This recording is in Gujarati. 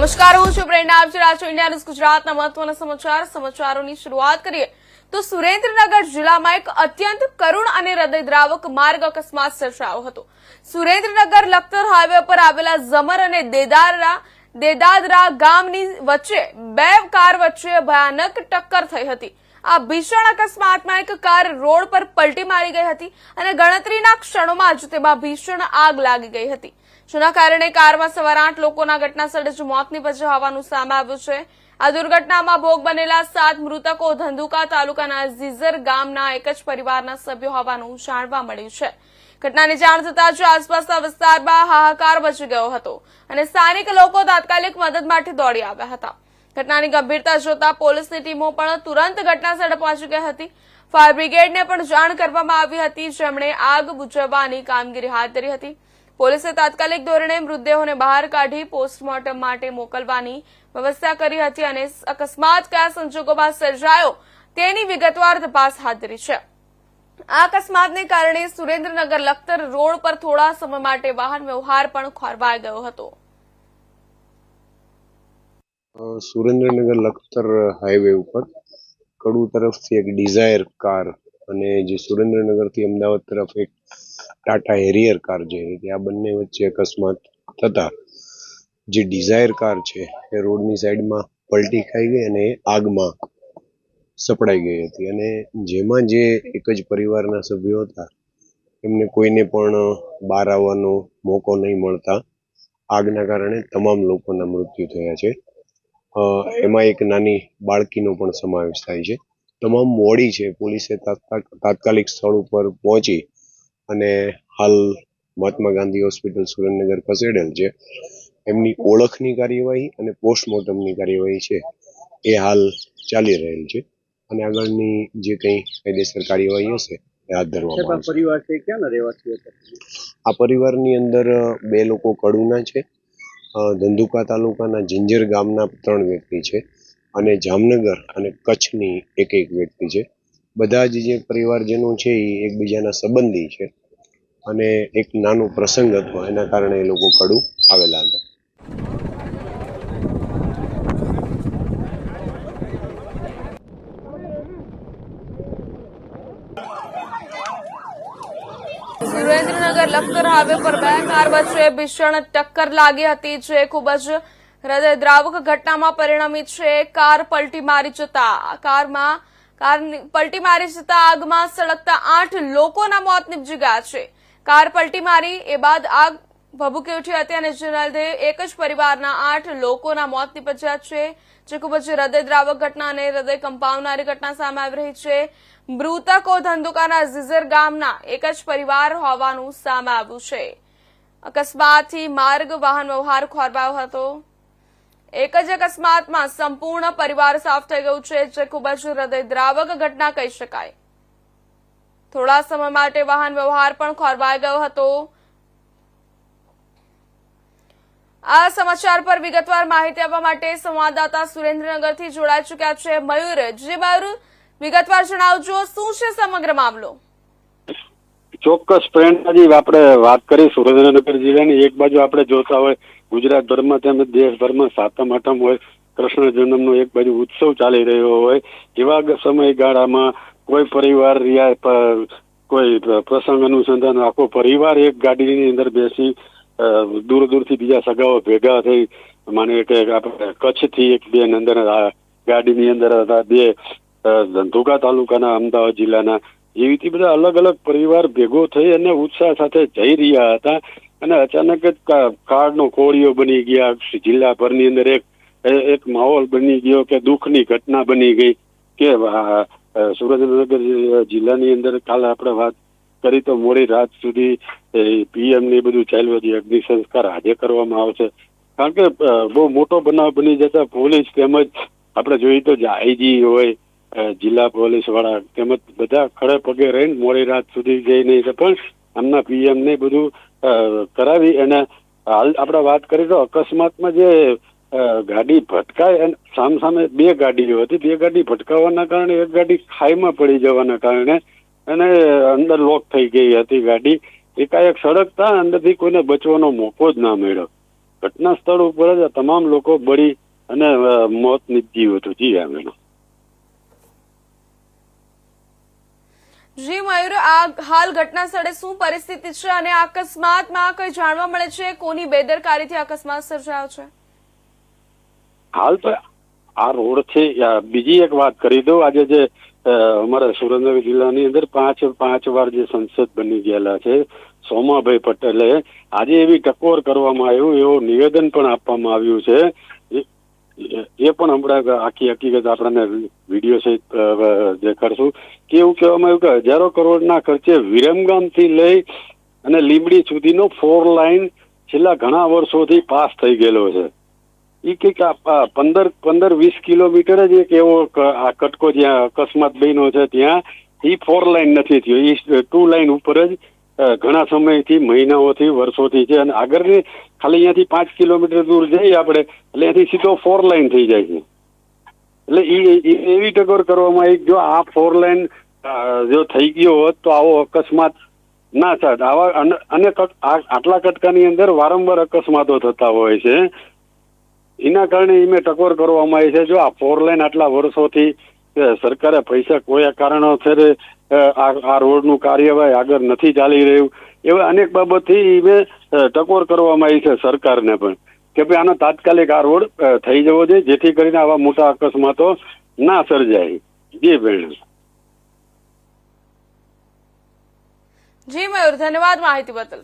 નમસ્કાર, હું છું પ્રેરણા. આપ છો ઇન્ડિયા ન્યૂઝ ગુજરાતના મહત્વના સમાચાર. સમાચારોની શરૂઆત કરીએ તો સુરેન્દ્રનગર જિલ્લામાં એક અત્યંત કરુણ અને હૃદયદ્રાવક માર્ગ અકસ્માત સર્જાયો હતો. સુરેન્દ્રનગર લખતર હાઈવે પર આવેલા ઝમર અને દેદારા દેદાદરા ગામની વચ્ચે બે કાર વચ્ચે ભયાનક ટક્કર થઈ હતી. આ ભીષણ અકસ્માતમાં એક કાર રોડ પર પલટી મારી ગઈ હતી અને ગણતરીના ક્ષણોમાં જ તેમાં ભીષણ આગ લાગી ગઈ હતી. જેના કારણે કારમાં સવાર આઠ લોકોના ઘટના સ્થળે જ મોત નીપજ્યા હોવાનું સામે આવ્યું છે. આ દુર્ઘટનામાં ભોગ બનેલા સાત મૃતકો ધંધુકા તાલુકાના ઝીઝર ગામના એક જ પરિવારના સભ્યો હોવાનું જાણવા મળ્યું છે. ઘટનાની જાણ થતાં જ આસપાસના વિસ્તારમાં હાહાકાર મચી ગયો હતો અને સ્થાનિક લોકો તાત્કાલિક મદદ માટે દોડી આવ્યા હતા. ઘટનાની ગંભીરતા જોતા પોલીસની ટીમો પણ તુરંત ઘટનાસ્થળે પહોંચી ગઈ હતી. ફાયર બ્રિગેડને પણ જાણ કરવામાં આવી હતી. જેમણે આગ બુજવવાની કામગીરી હાથ ધરી હતી. પોલીસે તાત્કાલિક ધોરણે મૃતદેહોને બહાર કાઢી પોસ્ટમોર્ટમ માટે મોકલવાની વ્યવસ્થા કરી હતી અને અકસ્માત કયા સંજોગોમાં સર્જાયો તેની વિગતવાર તપાસ હાથ ધરી છે. આ અકસ્માતને કારણે સુરેન્દ્રનગર લખતર રોડ પર થોડા સમય માટે વાહન વ્યવહાર પણ ખોરવાઈ ગયો હતો. સુરેન્દ્રનગર લખતર હાઈવે ઉપર કડુ તરફથી એક ડિઝાયર કાર અને જે સુરેન્દ્રનગરથી અમદાવાદ તરફ એક ટાટા હેરિયર કાર જે હતી આ બંને વચ્ચે અકસ્માત થતા જે ડિઝાયર કાર છે, એ રોડની સાઈડમાં પલટી ખાઈ ગઈ અને આગમાં સપડાઈ ગઈ હતી. અને જેમાં જે એક જ પરિવારના સભ્યો હતા, એમને કોઈને પણ બહાર આવવાનો મોકો નહીં મળતા. આગના કારણે તમામ લોકોના મૃત્યુ થયા છે. એમાં એક નાની બાળકીનો પણ સમાવેશ થાય છે. તમામ મોડી છે. પોલીસે તાત્કા- તાત્કાલિક સ્થળ ઉપર પહોંચી અને હાલ મહાત્મા ગાંધી હોસ્પિટલ સુરેન્દ્રનગર ખસેડેલ છે. એમની ઓળખની કાર્યવાહી અને પોસ્ટમોર્ટમની કાર્યવાહી છે એ હાલ ચાલી રહેલ છે અને આગળની જે કંઈ કાયદેસર કાર્યવાહી હશે એ હાથ ધરવામાં પરિવાર છે ક્યાંના રહેવાસી આ પરિવારની અંદર બે લોકો કડુના છે. ધંધુકા તાલુકાના જિંજર ગામના ત્રણ વ્યક્તિ છે અને જામનગર અને કચ્છની એક એક વ્યક્તિ છે. બધા જ જે પરિવારજનો છે એ એકબીજાના સંબંધી છે. અને એક નાનો પ્રસંગ હતો, એના કારણે એ લોકો કડું આવેલા હતા. સુરેન્દ્રનગર લખતર હાઈવે પર બે કાર વચ્ચે ભીષણ ટક્કર લાગી હતી, જે ખૂબ જ હૃદયદ્રાવક ઘટનામાં પરિણમી છે. કાર પલટી મારી જતા કારમાં કાર પલટી મારી જતા આગમાં સળગતા આઠ લોકોના મોત નિપજી ગયા છે. કાર પલટી મારી, એ બાદ આગ ભભૂકી ઉઠી હતી અને જેના એક જ પરિવારના આઠ લોકોના મોત નીપજ્યા છે, જે ખૂબ જ હૃદયદ્રાવક ઘટના અને હૃદય કંપાવનારી ઘટના સામે આવી રહી છે. મૃતકો ધંધુકાના ઝીઝર ગામના એક જ પરિવાર હોવાનું સામે આવ્યું છે. અકસ્માતથી માર્ગ વાહન વ્યવહાર ખોરવાયો હતો. એક જ અકસ્માતમાં સંપૂર્ણ પરિવાર સાફ થઈ ગયું છે, જે ખૂબ જ હૃદયદ્રાવક ઘટના કહી શકાય. થોડા સમય માટે વાહન વ્યવહાર પણ ખોરવાઈ ગયો હતો. આ સમાચાર પર વિગતવાર માહિતી આપવા માટે સંવાદદાતા સુરેન્દ્રનગરથી જોડાઈ ચુક્યા છે મયુર. જી મયુર, વિગતવાર જણાવજો, શું છે સમગ્ર મામલો? ચોક્કસ પ્રેરણાજી આપણે વાત કરી સુરેન્દ્રનગર જિલ્લાની. એક બાજુ આપણે જોતા હોય ગુજરાતભરમાં તેમજ દેશભરમાં સાતમ, આઠમ હોય, કૃષ્ણ જન્મનો એક બાજુ ઉત્સવ ચાલી રહ્યો હોય. એવા સમયગાળામાં કોઈ પરિવાર રિયા કોઈ પ્રસંગ અનુસંધાન આખો પરિવાર એક ગાડીની અંદર બેસી દૂર દૂરથી બીજા સગાઓ ભેગા થઈ, માની કે આપણે કચ્છથી એક બેન અંદર ગાડીની અંદર હતા, બે ધંધુકા તાલુકાના, અમદાવાદ જિલ્લાના, એવી રીતે બધા અલગ અલગ પરિવાર ભેગો થઈ અને ઉત્સાહ સાથે જઈ રહ્યા હતા અને અચાનક જ કાળનો કોળીઓ બની ગયા જિલ્લાભરની અંદર એક એક માહોલ બની ગયો કે દુઃખની ઘટના બની ગઈ કે સુરેન્દ્રનગર જિલ્લાની અંદર કાલે આપણે વાત કરી તો મોડી રાત સુધી પીએમ ને બધું ચાલ્યું હતું, અગ્નિ સંસ્કાર આજે કરવામાં આવશે કારણ કે બહુ મોટો બનાવ બની જતા પોલીસ તેમજ આપણે જોઈએ તો આઈજી હોય જિલ્લા પોલીસવાળા તેમજ બધા ખડે પગે રહીને મોડી રાત સુધી જઈ નહીં. પણ આમના પીએમ ને બધું કરાવી અને હાલ આપણે વાત કરીએ તો અકસ્માતમાં જે ગાડી ભટકાય અને સામસામે બે ગાડીઓ હતી. બે ગાડી ભટકાવવાના કારણે એક ગાડી ખાઈમાં પડી જવાના કારણે અને અંદર લોક થઈ ગઈ હતી ગાડી. એકાએક સળગતા અંદરથી કોઈને બચવાનો મોકો જ ના મળ્યો. ઘટના સ્થળ ઉપર જ તમામ લોકો બળી અને મોત નીપજ્યું હતું. જી, હા, મેડમ. જી, મયુર, આ હાલ ઘટના સ્થળે શું પરિસ્થિતિ છે અને અકસ્માતમાં કઈ જાણવા મળે છે? કોની બેદરકારીથી અકસ્માત સર્જાયો છે? હાલ તો આ રોડ છે બીજી એક વાત કરી દઉં. આજે જે અમારા સુરેન્દ્રનગર જિલ્લાની અંદર પાંચ પાંચ વાર જે સંસદ બની ગયેલા છે, સોમાભાઈ પટેલે, આજે એવી ટકોર કરવામાં આવ્યું, એવું નિવેદન પણ આપવામાં આવ્યું છે. એ- પણ હમણાં આખી હકીકત આપણને વીડિયો સહિત દેખાડશું. કે એવું કહેવામાં આવ્યું કે હજારો કરોડના ખર્ચે વિરમગામથી લઈ અને લીંબડી સુધીનો ફોર લાઈન છેલ્લા ઘણા વર્ષોથી પાસ થઈ ગયેલો છે. ઈ કંઈક પંદર પંદર, વીસ કિલોમીટર જ એક એવો આ કટકો જ્યાં અકસ્માત બન્યો છે ત્યાં એ ફોર લાઈન નથી થયો. એ ટુ લાઈન ઉપર જ ઘણા સમયથી, મહિનાઓથી, વર્ષોથી છે અને આગળની, ખાલી અહીંયાથી પાંચ કિલોમીટર દૂર જઈએ આપણે, એટલે અહીંયાથી સીધો ફોર લાઈન થઈ જાય છે. એટલે ઈ એવી ટકોર કરવામાં આવી જો આ ફોર લાઈન જો થઈ ગયો હોત તો આવો અકસ્માત ના થાય આવા, અને આટલા કટકાની અંદર વારંવાર અકસ્માતો થતા હોય છે. એના કારણે એમે ટકોર કરવામાં આવી છે. જો આ ફોર લાઈન આટલા વર્ષોથી સરકારે પૈસા કોઈ કારણોસર આ રોડનું કાર્યવાહી આગળ નથી ચાલી રહ્યું, એવા અનેક બાબતથી એમે ટકોર કરવામાં આવી છે સરકારને પણ કે ભાઈ આનો તાત્કાલિક આ રોડ થઈ જવો જોઈએ, જેથી કરીને આવા મોટા અકસ્માતો ના સર્જાય. જી બેન જી, મયુર, ધન્યવાદ માહિતી બદલ.